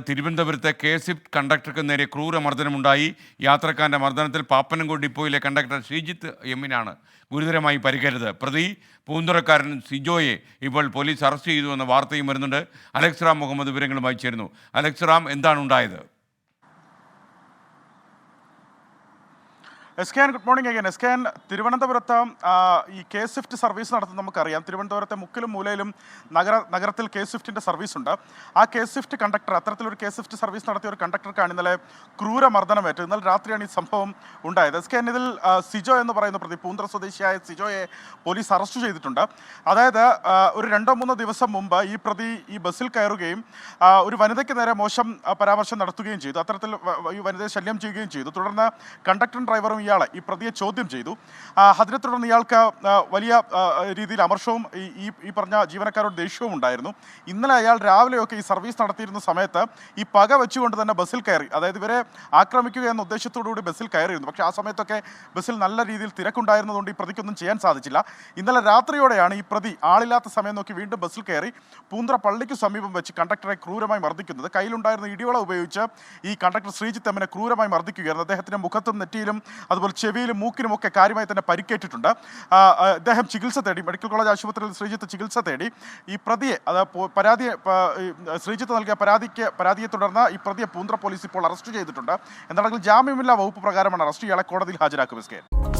തിരുവനന്തപുരത്തെ K Swift കണ്ടക്ടർക്ക് നേരെ ക്രൂരമർദ്ദനമുണ്ടായി യാത്രക്കാരന്റെ മർദ്ദനത്തിൽ പാപ്പനംകോട് ഡിപ്പോയിലെ കണ്ടക്ടർ ശ്രീജിത്ത് എമ്മിനാണ് ഗുരുതരമായി പരിക്കരുത് പ്രതി പൂന്തുറക്കാരൻ സിജോയെ ഇപ്പോൾ പോലീസ് അറസ്റ്റ് ചെയ്തു എന്ന വാർത്തയും വരുന്നുണ്ട്. അലക്സ് റാം മുഹമ്മദ് വിവരങ്ങളുമായി ചേരുന്നു. അലക്സ് റാം എന്താണ് ഉണ്ടായത്? S K N good morning again. S K N തിരുവനന്തപുരത്ത് ഈ കെ സ്വിഫ്റ്റ് സർവീസ് നടത്തുന്ന നമുക്കറിയാം. തിരുവനന്തപുരത്തെ മുക്കിലും മൂലയിലും നഗര നഗരത്തിൽ കെ സ്വിഫ്റ്റിന്റെ സർവീസ് ഉണ്ട്. ആ കെ സ്വിഫ്റ്റ് കണ്ടക്ടർ അത്തരത്തിലൊരു കെ സ്വിഫ്റ്റ് സർവീസ് നടത്തിയ ഒരു കണ്ടക്ടർക്കാണ് ഇന്നലെ ക്രൂര ക്രൂരമർദ്ദനമേറ്റത്. ഇന്നലെ രാത്രിയാണ് ഈ സംഭവം ഉണ്ടായത്. എസ് കെ ആൻ ഇതിൽ സിജോ എന്ന് പറയുന്ന പ്രതി പൂന്തറ സ്വദേശിയായ സിജോയെ പോലീസ് അറസ്റ്റ് ചെയ്തിട്ടുണ്ട്. അതായത് ഒരു രണ്ടോ മൂന്നോ ദിവസം മുമ്പ് ഈ പ്രതി ഈ ബസ്സിൽ കയറുകയും ഒരു വനിതയ്ക്ക് നേരെ മോശം പരാമർശം നടത്തുകയും ചെയ്തു. അത്തരത്തിൽ ഈ വനിതയെ ശല്യം ചെയ്യുകയും ചെയ്തു. തുടർന്ന് കണ്ടക്ടറും ഡ്രൈവറും ഇയാളെ ഈ പ്രതിയെ ചോദ്യം ചെയ്തു. അതിനെ തുടർന്ന് ഇയാൾക്ക് വലിയ രീതിയിൽ അമർഷവും ഈ ഈ പറഞ്ഞ ജീവനക്കാരോട് ദേഷ്യവും ഉണ്ടായിരുന്നു. ഇന്നലെ അയാൾ രാവിലെയൊക്കെ ഈ സർവീസ് നടത്തിയിരുന്ന സമയത്ത് ഈ പക വെച്ചുകൊണ്ട് തന്നെ ബസ്സിൽ കയറി അതായത് ഇവരെ ആക്രമിക്കുക എന്ന ഉദ്ദേശത്തോടു കൂടി ബസ്സിൽ കയറിയിരുന്നു. പക്ഷേ ആ സമയത്തൊക്കെ ബസ്സിൽ നല്ല രീതിയിൽ തിരക്കുണ്ടായിരുന്നതുകൊണ്ട് ഈ പ്രതിക്കൊന്നും ചെയ്യാൻ സാധിച്ചില്ല. ഇന്നലെ രാത്രിയോടെയാണ് ഈ പ്രതി ആളില്ലാത്ത സമയം നോക്കി വീണ്ടും ബസ്സിൽ കയറി പൂന്തറ പള്ളിക്ക് സമീപം വെച്ച് കണ്ടക്ടറെ ക്രൂരമായി മർദ്ദിക്കുന്നത്. കയ്യിലുണ്ടായിരുന്ന ഇടിയോള ഉപയോഗിച്ച് ഈ കണ്ടക്ടർ ശ്രീജിത്ത് അമ്മനെ ക്രൂരമായി മർദ്ദിക്കുകയായിരുന്നു. അദ്ദേഹത്തിന്റെ മുഖത്തും നെറ്റിയിലും അതുപോലെ ചെവിയിലും മൂക്കിലും ഒക്കെ കാര്യമായി തന്നെ പരിക്കേറ്റിട്ടുണ്ട്. അദ്ദേഹം ചികിത്സ തേടി മെഡിക്കൽ കോളേജ് ആശുപത്രിയിൽ ശ്രീജിത്ത് ചികിത്സ തേടി ഈ പ്രതിയെ അത് പരാതി പരാതിയെ ശ്രീജിത്ത് നൽകിയ പരാതിക്ക് പരാതിയെ തുടർന്ന് ഈ പ്രതിയെ പൂന്ത്ര പോലീസ് ഇപ്പോൾ അറസ്റ്റ് ചെയ്തിട്ടുണ്ട്. എന്താണെങ്കിൽ ജാമ്യമില്ലാ വകുപ്പ് പ്രകാരമാണ് അറസ്റ്റ് ഇയാളെ കോടതിയിൽ ഹാജരാക്കും